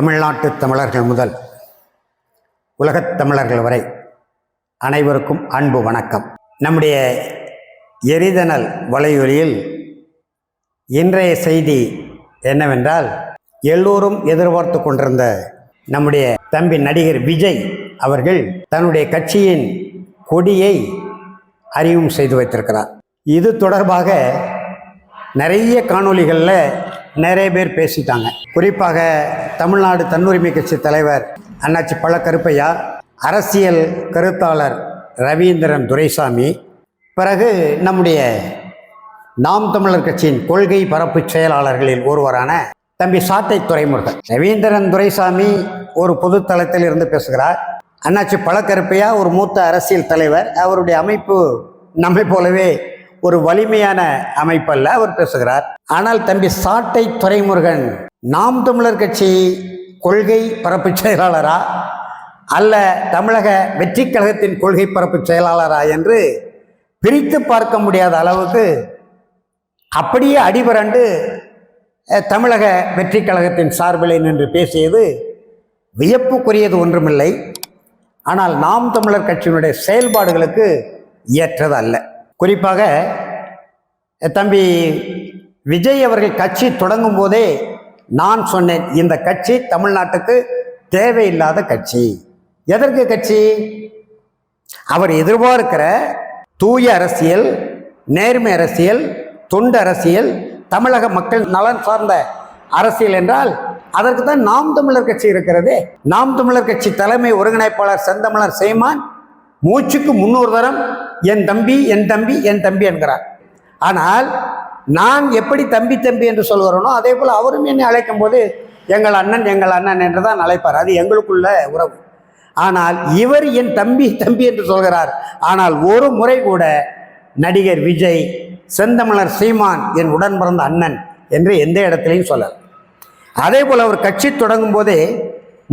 தமிழ்நாட்டு தமிழர்கள் முதல் உலகத் தமிழர்கள் வரை அனைவருக்கும் அன்பு வணக்கம். நம்முடைய எரிதனல் வலையொலியில் இன்றைய செய்தி என்னவென்றால் எல்லோரும் எதிர்பார்த்து கொண்டிருந்த நம்முடைய தம்பி நடிகர் விஜய் அவர்கள் தன்னுடைய கட்சியின் கொடியை அறிமுகம் செய்து வைத்திருக்கிறார். இது தொடர்பாக நிறைய காணொளிகளில் நிறைய பேர் பேசிட்டாங்க. குறிப்பாக தமிழ்நாடு தன்னுரிமை கட்சி தலைவர் அண்ணாச்சி பழ கருப்பையா அரசியல் கருத்தாளர் ரவீந்திரன் துரைசாமி பிறகு நம்முடைய நாம் தமிழர் கட்சியின் கொள்கை பரப்பு செயலாளர்களில் ஒருவரான தம்பி சாட்டை துரைமுருகன். ரவீந்திரன் துரைசாமி ஒரு பொது தளத்தில் இருந்து பேசுகிறார். அண்ணாச்சி பழக்கருப்பையா ஒரு மூத்த அரசியல் தலைவர். அவருடைய அமைப்பு நம்மை போலவே ஒரு வலிமையான அமைப்பல்ல அவர் பேசுகிறார். ஆனால் தம்பி சாட்டை துரைமுருகன் நாம் தமிழர் கட்சி கொள்கை பரப்பு செயலாளரா? அல்ல தமிழக வெற்றி கழகத்தின் கொள்கை பரப்பு செயலாளரா? என்று பிரித்து பார்க்க முடியாத அளவுக்கு அப்படியே அடிபரண்டு தமிழக வெற்றி கழகத்தின் சார்பிலே நின்று பேசியது வியப்புக்குரியது ஒன்றுமில்லை. ஆனால் நாம் தமிழர் கட்சியினுடைய செயல்பாடுகளுக்கு ஏற்றது அல்ல குறிப்பாக தம்பி விஜய் அவர்கள் கட்சி தொடங்கும் போதே நான் சொன்னேன் இந்த கட்சி தமிழ்நாட்டுக்கு தேவையில்லாத கட்சி. எதற்கு கட்சி? அவர் எதிர்பார்க்கிற தூய அரசியல் நேர்மை அரசியல் தொண்டு அரசியல் தமிழக மக்கள் நலன் சார்ந்த அரசியல் என்றால் அதற்கு தான் நாம் தமிழர் கட்சி இருக்கிறதே. நாம் தமிழர் கட்சி தலைமை ஒருங்கிணைப்பாளர் செந்தமிழர் சீமான் மூச்சுக்கு முன்னூறு தரம் என் தம்பி என் தம்பி என் தம்பி என்கிறார். ஆனால் நான் எப்படி தம்பி தம்பி என்று சொல்கிறேனோ அதே போல் அவரும் என்னை அழைக்கும் போது எங்கள் அண்ணன் எங்கள் அண்ணன் என்று தான் அழைப்பார். அது எங்களுக்குள்ள உறவு. ஆனால் இவர் என் தம்பி தம்பி என்று சொல்கிறார். ஆனால் ஒரு முறை கூட நடிகர் விஜய் செந்தமலர் சீமான் என் உடன் பிறந்த அண்ணன் என்று எந்த இடத்துலையும் சொல்லல. அதே போல் அவர் கட்சி தொடங்கும் போதே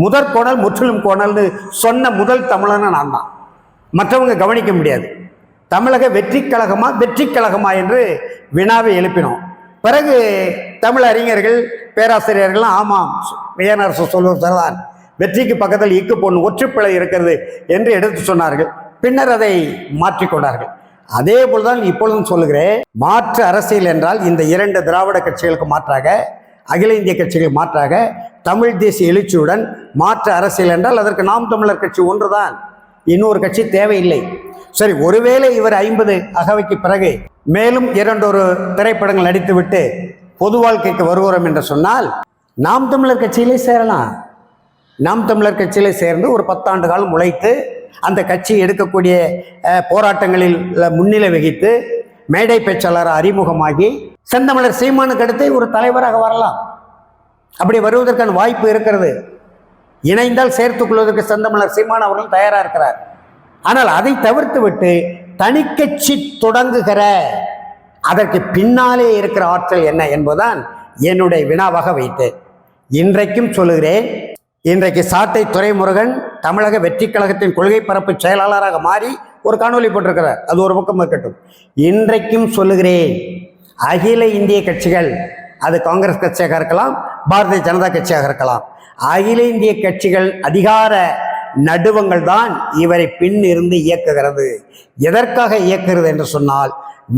முதற் கோணல் முற்றிலும் கோணல்னு சொன்ன முதல் தமிழனை நான் தான். மற்றவங்க கவனிக்க முடியாது. தமிழக வெற்றி கழகமா வெற்றி கழகமா என்று வினாவை எழுப்பினோம். பிறகு தமிழ் அறிஞர்கள் பேராசிரியர்கள்லாம் ஆமாம் வியனரசு சொல்வது சரிதான். வெற்றிக்கு பக்கத்தில் இக்கு பொண்ணு ஒற்றுப்பிழை இருக்கிறது என்று எடுத்து சொன்னார்கள். பின்னர் அதை மாற்றிக்கொண்டார்கள் அதே போல்தான் இப்பொழுதும் சொல்லுகிறேன். மாற்று அரசியல் என்றால் இந்த இரண்டு திராவிட கட்சிகளுக்கு மாற்றாக அகில இந்திய கட்சிகள் மாற்றாக தமிழ் தேசிய எழுச்சியுடன் மாற்று அரசியல் என்றால் அதற்கு நாம் தமிழர் கட்சி ஒன்றுதான். இன்னொரு கட்சி தேவையில்லை. சரி ஒருவேளை இவர் ஐம்பது அகவைக்கு பிறகு மேலும் இரண்டொரு திரைப்படங்கள் நடித்துவிட்டு பொது வாழ்க்கைக்கு வருகிறோம் என்று சொன்னால் நாம் தமிழர் கட்சியிலே சேரலாம். நாம் தமிழர் கட்சியிலே சேர்ந்து ஒரு பத்தாண்டு காலம் உழைத்து அந்த கட்சி எடுக்கக்கூடிய போராட்டங்களில் முன்னிலை வகித்து மேடை பேச்சாளர் அறிமுகமாகி செந்தமிழர் சீமானுக்கு அடுத்து ஒரு தலைவராக வரலாம். அப்படி வருவதற்கான வாய்ப்பு இருக்கிறது. இணைந்தால் சேர்த்துக்கொள்வதற்கு செந்தமிழர் சீமான் அவர்கள் தயாராக இருக்கிறார். ஆனால் அதை தவிர்த்து விட்டு தனிக்கட்சி தொடங்குகிற அதற்கு பின்னாலே இருக்கிற ஆற்றல் என்ன என்பதுதான் என்னுடைய வினாவாக வைத்தேன் இன்றைக்கும் சொல்லுகிறேன். இன்றைக்கு சாட்டை துரைமுருகன் தமிழக வெற்றி கழகத்தின் கொள்கை பரப்பு செயலாளராக மாறி ஒரு காணொளி போட்டிருக்கிறார். அது ஒரு பக்கம் இருக்கட்டும். இன்றைக்கும் சொல்லுகிறேன் அகில இந்திய கட்சிகள் அது காங்கிரஸ் கட்சியாக இருக்கலாம் பாரதிய ஜனதா கட்சியாக இருக்கலாம் அகில இந்திய கட்சிகள் அதிகார நடுவங்கள் தான் இவரை பின் இருந்து இயக்குகிறது. எதற்காக இயக்குகிறது என்று சொன்னால்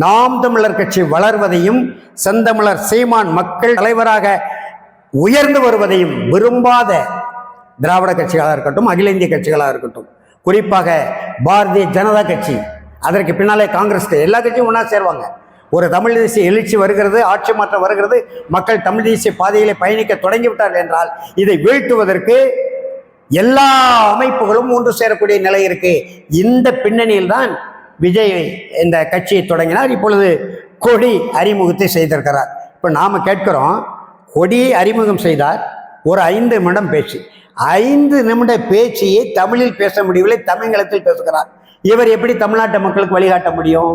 நாம் தமிழர் கட்சி வளர்வதையும் செந்தமிழர் சீமான் மக்கள் தலைவராக உயர்ந்து வருவதையும் விரும்பாத திராவிட கட்சிகளாக இருக்கட்டும் அகில இந்திய கட்சிகளாக இருக்கட்டும். குறிப்பாக பாரதிய ஜனதா கட்சி அதற்கு பின்னாலே காங்கிரஸ் எல்லா கட்சியும் ஒன்றா சேருவாங்க. ஒரு தமிழ் தேசிய எழுச்சி வருகிறது ஆட்சி மாற்றம் வருகிறது மக்கள் தமிழ் தேசிய பாதையிலே பயணிக்க தொடங்கிவிட்டார்கள் என்றால் இதை வீழ்த்துவதற்கு எல்லா அமைப்புகளும் ஒன்று சேரக்கூடிய நிலை இருக்கு. இந்த பின்னணியில் தான் விஜய் இந்த கட்சியை தொடங்கினார். இப்பொழுது கொடி அறிமுகத்தை செய்திருக்கிறார். இப்போ நாம் கேட்கிறோம் கொடியை அறிமுகம் செய்தார் ஒரு ஐந்து நிமிடம் பேச்சு. ஐந்து நிமிட பேச்சையே தமிழில் பேச முடியவில்லை தமிழகத்தில் பேசுகிறார். இவர் எப்படி தமிழ்நாட்டு மக்களுக்கு வழிகாட்ட முடியும்?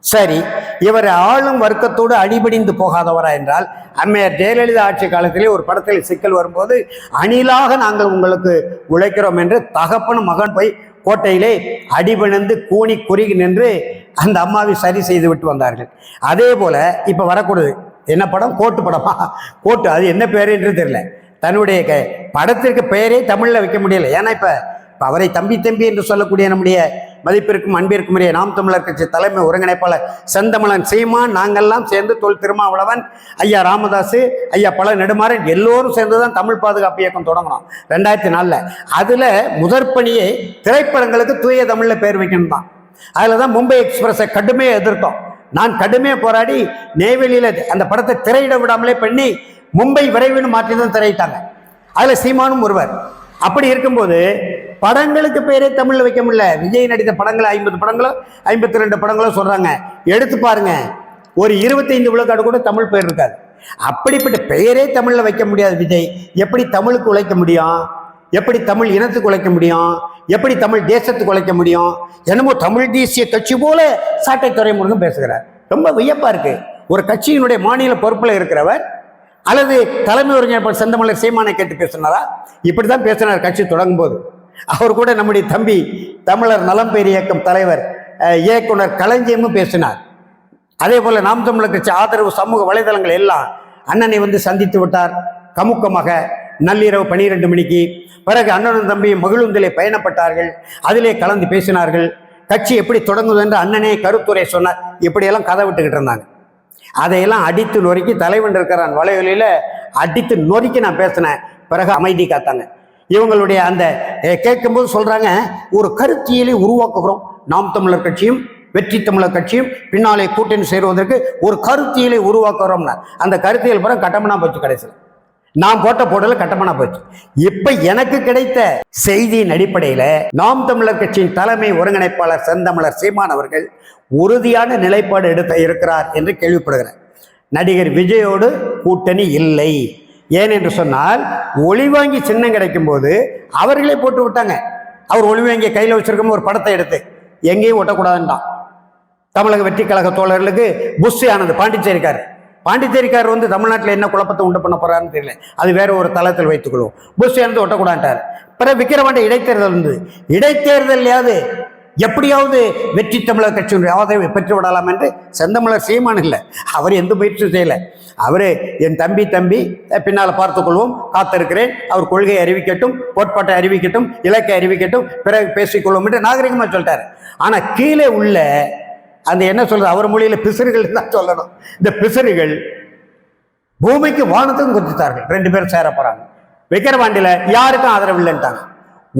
சரி இவர் ஆளும் வர்க்கத்தோடு அடிபடிந்து போகாதவரா என்றால் அம்மையார் ஜெயலலிதா ஆட்சி காலத்திலே ஒரு படத்தில் சிக்கல் வரும்போது அணிலாக நாங்கள் உங்களுக்கு உழைக்கிறோம் என்று தகப்பன் மகன் போய் கோட்டையிலே அடிபணிந்து கூனி குறுகி நின்று அந்த அம்மாவை சரி செய்து விட்டு வந்தார்கள். அதே போல இப்போ வரக்கூடாது. என்ன படம்? கோட்டு படமா? கோட்டு அது என்ன பேர் என்று தெரியல. தன்னுடைய க- படத்திற்கு பெயரே தமிழில் வைக்க முடியல. ஏன்னா இப்போ இப்போ அவரை தம்பி தம்பி என்று சொல்லக்கூடிய நம்முடைய மதிப்பிற்கும் அன்பிற்கும் உரிய நாம் தமிழர் கட்சி தலைமை ஒருங்கிணைப்பாளர் செந்தமலன் சீமான் நாங்கள்லாம் சேர்ந்து தொல் திருமாவளவன் ஐயா ராமதாஸ் ஐயா பல நெடுமாறன் எல்லோரும் சேர்ந்து தான் தமிழ் பாதுகாப்பு இயக்கம் தொடங்கினோம் ரெண்டாயிரத்தி நாலில் அதில் முதற் பணியே திரைப்படங்களுக்கு தூய தமிழில் பேர் வைக்கணும் தான் அதில் தான் மும்பை எக்ஸ்பிரஸை கடுமையாக எதிர்த்தோம். நான் கடுமையாக போராடி நெய்வேலியில் அந்த படத்தை திரையிட விடாமலே பண்ணி மும்பை விரைவுன்னு மாற்றி தான் திரையிட்டாங்க. அதில் சீமானும் ஒருவர். அப்படி இருக்கும்போது படங்களுக்கு பேரே தமிழில் வைக்க முடியல. விஜய் நடித்த படங்களை ஐம்பது படங்களோ ஐம்பத்தி ரெண்டு படங்களோ சொல்கிறாங்க எடுத்து பாருங்க. ஒரு இருபத்தைந்து விழுக்காடு கூட தமிழ் பேர் இருக்காது. அப்படிப்பட்ட பெயரே தமிழில் வைக்க முடியாது விஜய். எப்படி தமிழுக்கு உழைக்க முடியும்? எப்படி தமிழ் இனத்துக்கு உழைக்க முடியும்? எப்படி தமிழ் தேசத்துக்கு உழைக்க முடியும்? என்னமோ தமிழ் தேசிய கட்சி போல சாட்டை துறைமுருகன் பேசுகிறார். ரொம்ப வியப்பாக இருக்கு. ஒரு கட்சியினுடைய மாநில பொறுப்பில் இருக்கிறவர் அல்லது தலைமை ஒருங்கிணைப்பாளர் செந்தமலர் சீமானை கேட்டு பேசினாரா? இப்படி தான் பேசினார் கட்சி தொடங்கும் போது அவர் கூட நம்முடைய தம்பி தமிழர் நலம் பேர் இயக்கம் தலைவர் இயக்குனர் களஞ்சியமும் பேசினார். அதே போல் நாம் தமிழர் கட்சி ஆதரவு சமூக வலைதளங்கள் எல்லாம் அண்ணனை வந்து சந்தித்து விட்டார். கமுக்கமாக நள்ளிரவு பனிரெண்டு மணிக்கு பிறகு அண்ணனும் தம்பியும் மகிழுந்திலே பயணப்பட்டார்கள். அதிலே கலந்து பேசினார்கள். கட்சி எப்படி தொடங்குது என்று அண்ணனே கருத்துரை சொன்னார். இப்படியெல்லாம் கதை விட்டுக்கிட்டு இருந்தாங்க. அதையெல்லாம் அடித்து நொறுக்கி தலைவன் இருக்கிறான் வலைவலியில் அடித்து நொறுக்கி நான் பேசினேன். பிறகு அமைதி காத்தாங்க. இவங்களுடைய அந்த கேட்கும்போது சொல்கிறாங்க ஒரு கருத்தியலை உருவாக்குகிறோம். நாம் தமிழர் கட்சியும் வெற்றி தமிழர் கட்சியும் பின்னாலே கூட்டணி சேருவதற்கு ஒரு கருத்தியலை உருவாக்குறோம்னா அந்த கருத்தியல் பிறகு கட்டமனா போச்சு கடைசியில் நான் போட்ட போடல கட்டமனா போச்சு. இப்ப எனக்கு கிடைத்த செய்தியின் அடிப்படையில நாம் தமிழர் கட்சியின் தலைமை ஒருங்கிணைப்பாளர் செந்தமிழர் சீமான் அவர்கள் உறுதியான நிலைப்பாடு எடுத்த இருக்கிறார் என்று கேள்விப்படுகிறேன். நடிகர் விஜயோடு கூட்டணி இல்லை. ஏன் என்று சொன்னால் ஒளிவாங்கி சின்னம் கிடைக்கும் போது அவர்களே போட்டு விட்டாங்க. அவர் ஒளிவாங்கிய கையில் வச்சிருக்கும் ஒரு படத்தை எடுத்து எங்கேயும் ஒட்டக்கூடாதுன்றான். தமிழக வெற்றி கழக தோழர்களுக்கு புஷ் ஆனது பாண்டிச்சேரிக்கார் பாண்டிச்சேரிக்கார் வந்து தமிழ்நாட்டில் என்ன குழப்பத்தை உண்டு பண்ண போறாருன்னு தெரியல. அது வேற ஒரு தளத்தில் வைத்துக்கொள்வோம் புஷ் ஆனது ஒட்டக்கூடாட்டார் பிறகு விக்கிரவாண்ட இடைத்தேர்தல் வந்து இடைத்தேர்தலையாவது எப்படியாவது வெற்றி தமிழர் கட்சியினுடைய ஆதரவை பெற்று விடலாம் என்று செந்தமிழர் சீமான் இல்லை. அவர் எந்த முயற்சியும் செய்யலை. அவர் என் தம்பி தம்பி பின்னால் பார்த்துக்கொள்வோம் காத்திருக்கிறேன். அவர் கொள்கையை அறிவிக்கட்டும் கோட்பாட்டை அறிவிக்கட்டும் இலக்கை அறிவிக்கட்டும் பிறகு பேசிக்கொள்வோம் என்று நாகரிகமாக சொல்லிட்டார். ஆனால் கீழே உள்ள அந்த என்ன சொல்கிறது அவர் மொழியில் பிசுறுகள் தான் சொல்லணும். இந்த பிசுறுகள் பூமிக்கு வானத்துக்கும் குறித்தார்கள் ரெண்டு பேரும் சேர போகிறாங்க விக்கிரவாண்டியில் யாருக்கும் ஆதரவு இல்லைன்ட்டாங்க.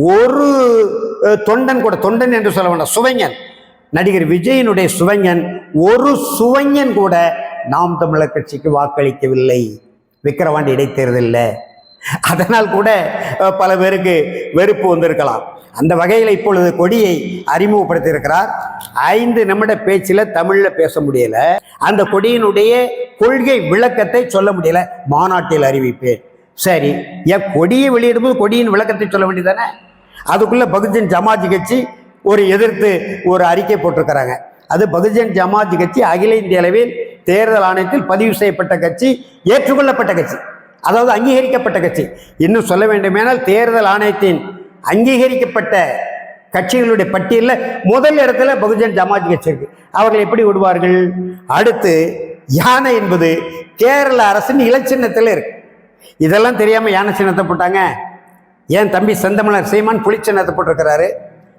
ஒரு தொண்டன் கூட தொண்டன் என்று சொல்ல வேண்டாம் சுவைஞன். நடிகர் விஜயனுடைய சுவைஞன் ஒரு சுவைஞன் கூட நாம் தமிழர் கட்சிக்கு வாக்களிக்கவில்லை. விக்கிரவாண்டி இடைத்தேர்தலில். அதனால் கூட பல பேருக்கு வெறுப்பு வந்திருக்கலாம். அந்த வகையில் இப்பொழுது கொடியை அறிமுகப்படுத்தியிருக்கிறார். ஐந்து நிமிட பேச்சில் தமிழில் பேச முடியல. அந்த கொடியினுடைய கொள்கை விளக்கத்தை சொல்ல முடியல. மாநாட்டில் அறிவிப்பேன். சரி என் கொடியை வெளியிடும்போது கொடியின் விளக்கத்தை சொல்ல வேண்டியதானே அதுக்குள்ளே பகுஜன் ஜமாஜ் கட்சி ஒரு எதிர்த்து ஒரு அறிக்கை போட்டிருக்கிறாங்க. அது பகுஜன் ஜமாஜ் கட்சி அகில இந்திய அளவில் தேர்தல் ஆணையத்தில் பதிவு செய்யப்பட்ட கட்சி ஏற்றுக்கொள்ளப்பட்ட கட்சி அதாவது அங்கீகரிக்கப்பட்ட கட்சி. இன்னும் சொல்ல வேண்டுமேனால் தேர்தல் ஆணையத்தின் அங்கீகரிக்கப்பட்ட கட்சிகளுடைய பட்டியலில் முதல் இடத்துல பகுஜன் ஜமாஜ் கட்சி இருக்கு. அவர்கள் எப்படி விடுவார்கள்? அடுத்து யானை என்பது கேரள அரசின் இலச்சின்னத்தில் இருக்கு. இதெல்லாம் தெரியாமல் யானை சின்னத்தை போட்டாங்க. ஏன் தம்பி செந்தமலர் சீமான் புலிச்சின்னத்தை போட்டிருக்கிறாரு?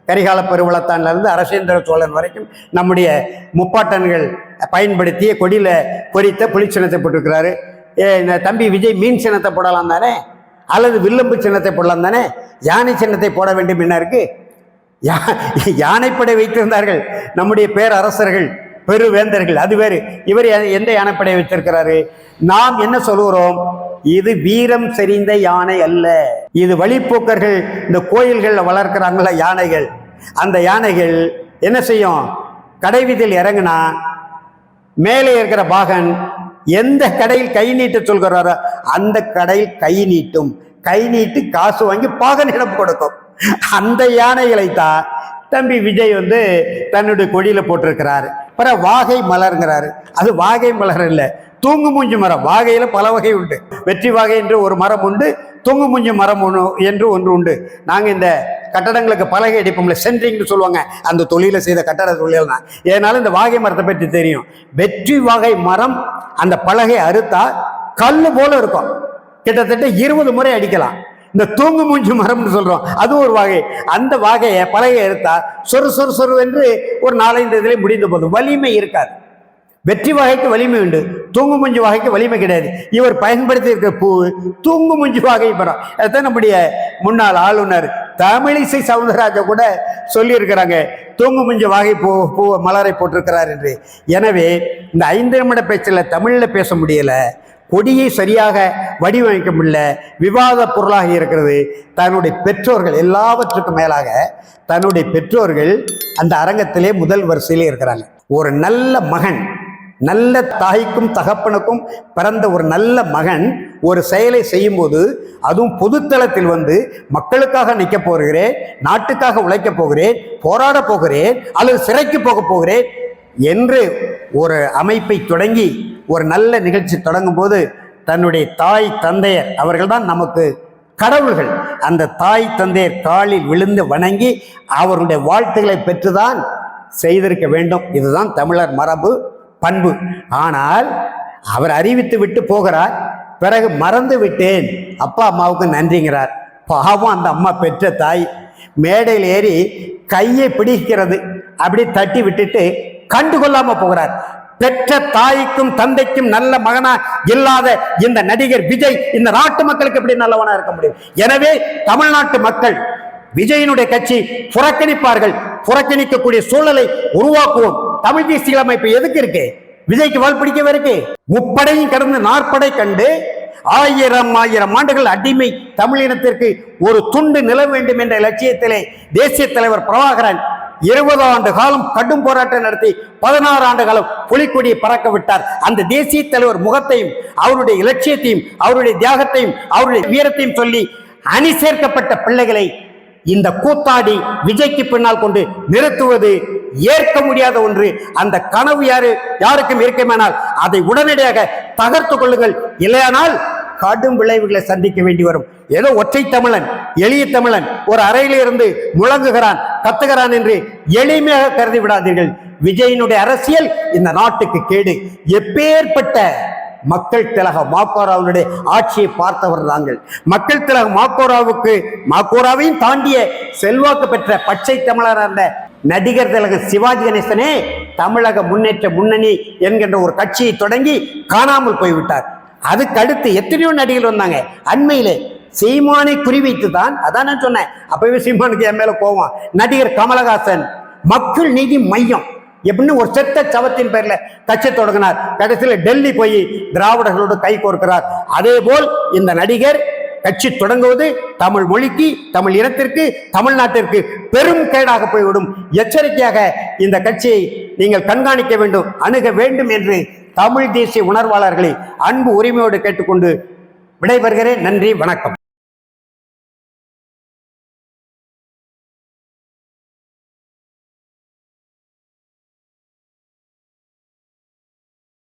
கரிகால பெருவளத்தான்லேருந்து அரசேந்திர சோழன் வரைக்கும் நம்முடைய முப்பாட்டன்கள் பயன்படுத்திய கொடியில் பொறித்த புலிச்சின்னத்தை போட்டிருக்கிறாரு. ஏ, இந்த தம்பி விஜய் மீன் சின்னத்தை போடலாம் தானே? அல்லது வில்லம்பு சின்னத்தை போடலாம் தானே? யானை சின்னத்தை போட வேண்டும் என்ன இருக்கு? யா- யானைப்படை வைத்திருந்தார்கள் நம்முடைய பேரரசர்கள் பெருவேந்தர்கள். அது வேறு. இவர் எந்த யானைப்படை வைத்திருக்கிறாரு? நாம் என்ன சொல்கிறோம் இது வீரம் செறிந்த யானை அல்ல. இது வழிப்போக்கர்கள் இந்த கோயில்களில் வளர்க்குறாங்கள யானைகள். அந்த யானைகள் என்ன செய்யும்? கடைவீதியில் இறங்குனா மேலே இருக்கிற பாகன் எந்த கடையில் கை நீட்ட சொல்கிறாரோ அந்த கடையில் கை நீட்டும். கை நீட்டி காசு வாங்கி பாகனிடம் கொடுக்கும். அந்த யானைகளை தான் தம்பி விஜய் வந்து தன்னுடைய கொடியில் போட்டிருக்கிறாரு. பிற வாகை மலருங்கிறாரு. அது வாகை மலர் இல்லை தூங்கு மூஞ்சி மரம். வாகையில் பல வகை உண்டு. வெற்றி வாகை என்று ஒரு மரம் உண்டு தூங்கு மூஞ்சி மரம் ஒன்று என்று ஒன்று உண்டு. நாங்கள் இந்த கட்டடங்களுக்கு பலகை அடிப்போம்ல சென்ட்ரிங்னு சொல்லுவாங்க. அந்த தொழிலை செய்த கட்டட தொழில் தான். ஏனாலும் இந்த வாகை மரத்தை பற்றி தெரியும். வெற்றி வாகை மரம் அந்த பலகை அறுத்தா கல் போல இருக்கும். கிட்டத்தட்ட இருபது முறை அடிக்கலாம். இந்த தூங்கு மூஞ்சி மரம்னு சொல்றோம். அது ஒரு வகை. அந்த வகையை பலகை எடுத்தா சொறு சொறு சொரு என்று ஒரு நாலஞ்சு இதிலே முடிந்து போதும் வலிமை இருக்காது. வெற்றி வகைக்கு வலிமை உண்டு. தூங்கு மூஞ்சி வகைக்கு வலிமை கிடையாது. இவர் பயன்படுத்தி இருக்கிற பூ தூங்கு மூஞ்சி வகை படம் அதுதான் நம்முடைய முன்னாள் ஆளுநர் தமிழிசை சவுந்தரராஜா கூட சொல்லியிருக்கிறாங்க. தூங்கு மூஞ்சி வகை பூ பூ மலரை போட்டிருக்கிறார் என்று. எனவே இந்த ஐந்து நிமிட பேச்சில் தமிழில் பேச முடியல. கொடியை சரியாக வடிவமைக்க முடியல. விவாத பொருளாக இருக்கிறது. தன்னுடைய பெற்றோர்கள் எல்லாவற்றுக்கும் மேலாக தன்னுடைய பெற்றோர்கள் அந்த அரங்கத்திலே முதல் வரிசையிலே இருக்கிறாங்க. ஒரு நல்ல மகன் நல்ல தாய்க்கும் தகப்பனுக்கும் பிறந்த ஒரு நல்ல மகன் ஒரு செயலை செய்யும்போது அதுவும் பொதுத்தளத்தில் வந்து மக்களுக்காக நிற்க போகிறேன் நாட்டுக்காக உழைக்கப் போகிறேன் போராட போகிறேன் அல்லது சிறைக்கு போக போகிறேன் என்று ஒரு அமைப்பை தொடங்கி ஒரு நல்ல நிகழ்ச்சி தொடங்கும் போது தன்னுடைய தாய் தந்தையர் அவர்கள்தான் நமக்கு கடவுள்கள். அந்த தாய் தந்தையர் காலில் விழுந்து வணங்கி அவருடைய வாழ்த்துக்களை பெற்றுதான் செய்திருக்க வேண்டும். இதுதான் தமிழர் மரபு. பண்பு. ஆனால் அவர் அறிவித்து விட்டு போகிறார். பிறகு மறந்து விட்டேன். அப்பா அம்மாவுக்கு நன்றிங்கிறார். பாவம் அந்த அம்மா பெற்ற தாய். மேடையில் ஏறி கையை பிடிக்கிறது. அப்படி தட்டி விட்டுட்டு கண்டுகொள்ளாம போகிறார். பெற்ற தாய்க்கும் தந்தைக்கும் நல்ல மகனா இல்லாத இந்த நடிகர் விஜய் இந்த நாட்டு மக்களுக்கு எப்படி நல்லவனா இருக்க முடியும்? எனவே தமிழ்நாட்டு மக்கள் விஜயனுடைய கட்சி புறக்கணிப்பார்கள். புறக்கணிக்கக்கூடிய சூழலை உருவாக்குவோம். தமிழ் தேசிய அமைப்பு எதுக்கு இருக்கு? விஜய்க்கு வால் பிடிக்கவே இருக்கு. முப்படையும் கடந்து நாற்படை கண்டு ஆயிரம் ஆயிரம் ஆண்டுகள் அடிமை தமிழினத்திற்கு ஒரு துண்டு நில வேண்டும் என்ற லட்சியத்திலே தேசிய தலைவர் பிரபாகரன் இருபது ஆண்டு காலம் கடும் போராட்டம் நடத்தி பதினாறு ஆண்டு காலம் புலிக்கொடியை பறக்க விட்டார். அந்த தேசிய தலைவர் முகத்தையும் அவருடைய இலட்சியத்தையும் அவருடைய தியாகத்தையும் அவருடைய வீரத்தையும் சொல்லி அணி சேர்க்கப்பட்ட பிள்ளைகளை இந்த கூத்தாடி விஜய்க்கு பின்னால் கொண்டு நிறுத்துவது ஏற்க முடியாத ஒன்று. அந்த கனவு யாரு? யாருக்கும் இருக்குமானால் அதை உடனடியாக தகர்த்து கொள்ளுங்கள். இல்லையானால் கடும் விளைவுகளை சந்திக்க வேண்டி வரும். ஏதோ ஒற்றை தமிழன் எளிய தமிழன் ஒரு அறையிலிருந்து முழங்குகிறான் கத்துகிறான் என்று எளிமையாக கருதி விடாதீர்கள். விஜயினுடைய அரசியல் இந்த நாட்டுக்கு கேடு. எப்பேற்பட்ட மக்கள் திலக மாக்கோராவுடைய ஆட்சியை பார்த்தவர் நாங்கள் மக்கள் திலக மாக்கோராவுக்கு மாக்கோராவையும் தாண்டிய செல்வாக்கு பெற்ற பச்சை தமிழரான நடிகர் திலக சிவாஜி கணேசனே தமிழக முன்னேற்ற முன்னணி என்கின்ற ஒரு கட்சியை தொடங்கி காணாமல் போய்விட்டார். அதுக்கு அடுத்து எத்தனையோ நடிகர் வந்தாங்க. அண்மையிலே சீமானை குறிவைத்து தான் அதான் நான் சொன்னேன் அப்பவே சீமானுக்கு என் மேல போவான் நடிகர் கமலஹாசன் மக்கள் நீதி மையம் எப்படின்னு ஒரு செத்த சவத்தின் பேர்ல கட்சி தொடங்கினார். கடைசியில் டெல்லி போய் திராவிடர்களோடு கை கோர்க்கிறார். அதே போல் இந்த நடிகர் கட்சி தொடங்குவது தமிழ் மொழிக்கு தமிழ் இனத்திற்கு தமிழ்நாட்டிற்கு பெரும் கேடாக போய்விடும். எச்சரிக்கையாக இந்த கட்சியை நீங்கள் கண்காணிக்க வேண்டும் அணுக வேண்டும் என்று தமிழ் தேசிய உணர்வாளர்களை அன்பு உரிமையோடு கேட்டுக்கொண்டு விடைபெறுகிறேன். நன்றி வணக்கம்.